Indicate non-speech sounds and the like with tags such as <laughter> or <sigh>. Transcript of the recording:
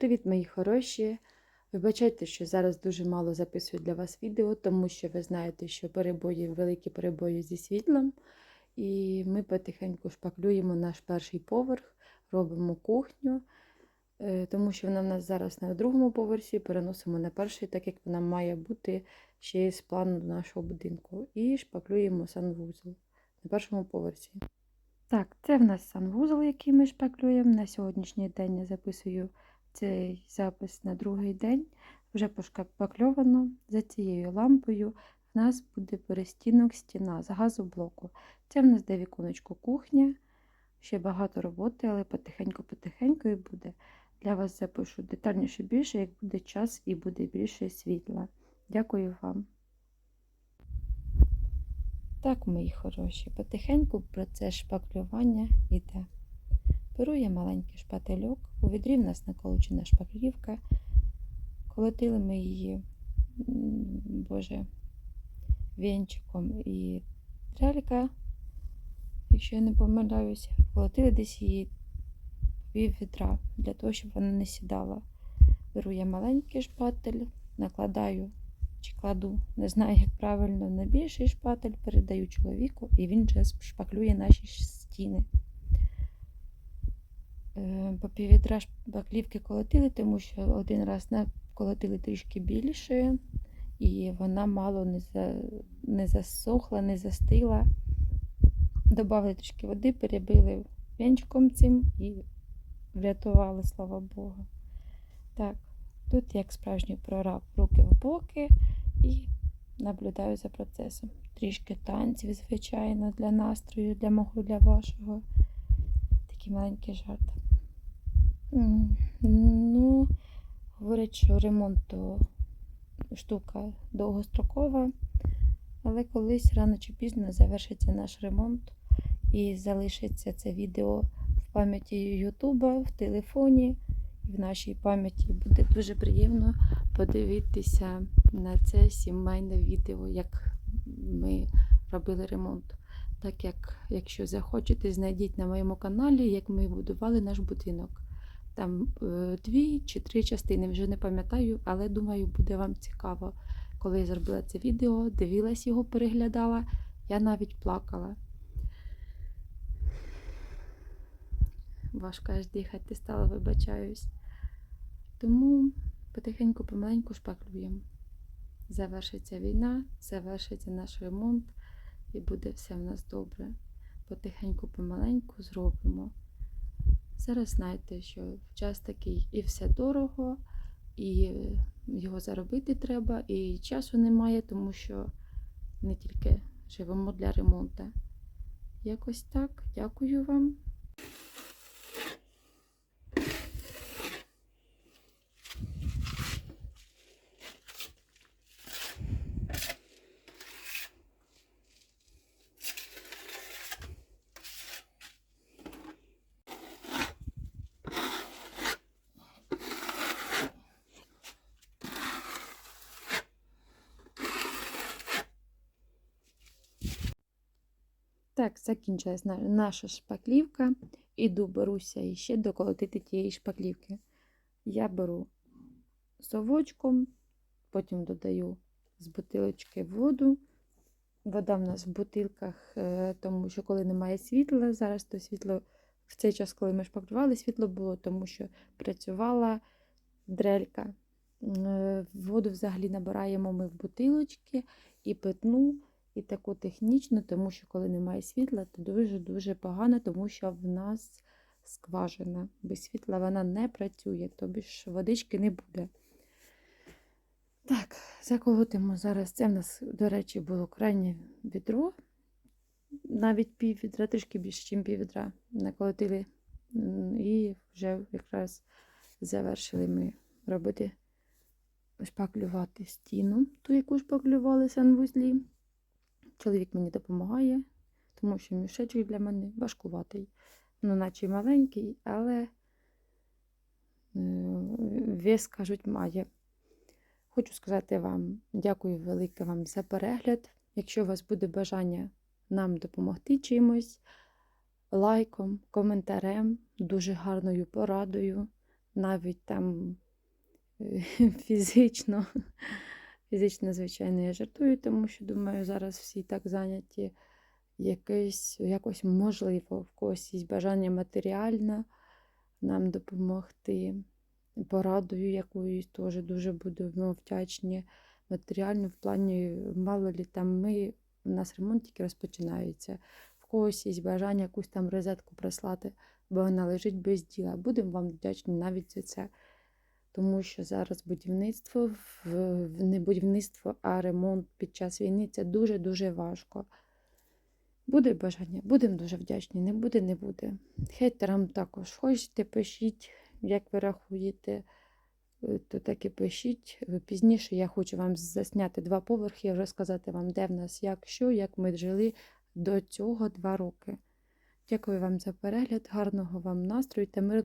Привіт, мої хороші! Вибачайте, що зараз дуже мало записую для вас відео, тому що ви знаєте, що перебої, великі перебої зі світлом. І ми потихеньку шпаклюємо наш перший поверх, робимо кухню, е, тому що вона в нас зараз на другому поверсі, переносимо на перший, так як вона має бути ще з плану нашого будинку. І шпаклюємо санвузол на першому поверсі. Так, це в нас санвузол, який ми шпаклюємо. На сьогоднішній день я записую цей запис на другий день. Вже пошпакльовано. За цією лампою в нас буде перестінок стіна з газоблоку. Це в нас де віконечко кухня. Ще багато роботи, але потихеньку-потихеньку і буде. Для вас запишу детальніше більше, як буде час і буде більше світла. Дякую вам. Так, мої хороші, потихеньку процес шпаклювання йде. Беру маленький шпательок, у відрі в нас наколочена шпаклівка. Колотили ми її, боже, вінчиком і трелька, якщо я не помиляюся, колотили десь її пів відра, для того, щоб вона не сідала. Беру я маленький шпатель, накладаю чи кладу, не знаю, як правильно, на більший шпатель, передаю чоловіку, і він вже шпаклює наші стіни. Е, По піввідра шпаклівки колотили, тому що один раз колотили трішки більше, і вона мало не за, не засохла, не застила. Добавили трішки води, перебили венчиком цим і врятували, слава Богу. Так, тут, як справжній прораб, руки в боки і наблюдаю за процесом. Трішки танців, звичайно, для настрою, для мого, для вашого. Такий маленький жарт. Ну, говорять, що ремонт штука довгострокова, але колись рано чи пізно завершиться наш ремонт і залишиться це відео в пам'яті Ютуба, в телефоні, в нашій пам'яті буде дуже приємно подивитися на це сімейне відео, як ми робили ремонт. Так як, якщо захочете, знайдіть на моєму каналі, як ми будували наш будинок. Там е, дві чи три частини, вже не пам'ятаю, але думаю, буде вам цікаво. Коли я зробила це відео, дивилась його, переглядала, я навіть плакала. Важко аж дихати стало, вибачаюсь. Тому потихеньку, помаленьку шпаклюємо. Завершиться війна, завершиться наш ремонт і буде все в нас добре. Потихеньку, помаленьку зробимо. Зараз знаєте, що час такий і все дорого, і його заробити треба, і часу немає, тому що не тільки живемо для ремонту. Якось так. Дякую вам. Так, закінчилась наша шпаклівка. Іду, беруся іще доколотити тієї шпаклівки. Я беру совочком, потім додаю з бутилочки воду. Вода в нас в бутилках, е, тому що коли немає світла, зараз то світло в цей час, коли ми шпаклювали, світло було, тому що працювала дрелька. Е, Воду взагалі набираємо ми в бутилочки і питну. І таку технічну, тому що коли немає світла, то дуже-дуже погано, тому що в нас скважина. Без світла вона не працює, тобі ж водички не буде. Так, заколотимо зараз. Це в нас, до речі, було крайнє відро. Навіть пів відра, трішки більше, ніж пів відра. Наколотили і вже якраз завершили ми робити шпаклювати стіну, ту, яку шпаклювали санвузлі. Чоловік мені допомагає, тому що мішечок для мене важкуватий. Ну, наче маленький, але вес, кажуть, має. Хочу сказати вам дякую велике вам за перегляд. Якщо у вас буде бажання нам допомогти чимось, лайком, коментарем, дуже гарною порадою, навіть там е, <laughs> фізично. Фізично, звичайно, я жартую, тому що думаю, зараз всі так зайняті якось, якось можливо, в когось є бажання матеріально нам допомогти. Порадою якоюсь теж дуже будемо вдячні. Матеріально в плані, мало лі там ми, у нас ремонт тільки розпочинається. В когось є бажання якусь там розетку прислати, бо вона лежить без діла. Будемо вам вдячні навіть за це. Тому що зараз будівництво, не будівництво, а ремонт під час війни це дуже-дуже важко. Буде бажання, будемо дуже вдячні. Не буде, не буде. Хейтерам також хочете, пишіть, як ви рахуєте, е, то так і пишіть. Е, Пізніше я хочу вам засняти два поверхи, розказати вам, де в нас, як, що, як ми жили до цього два роки. Дякую вам за перегляд, гарного вам настрою та миру.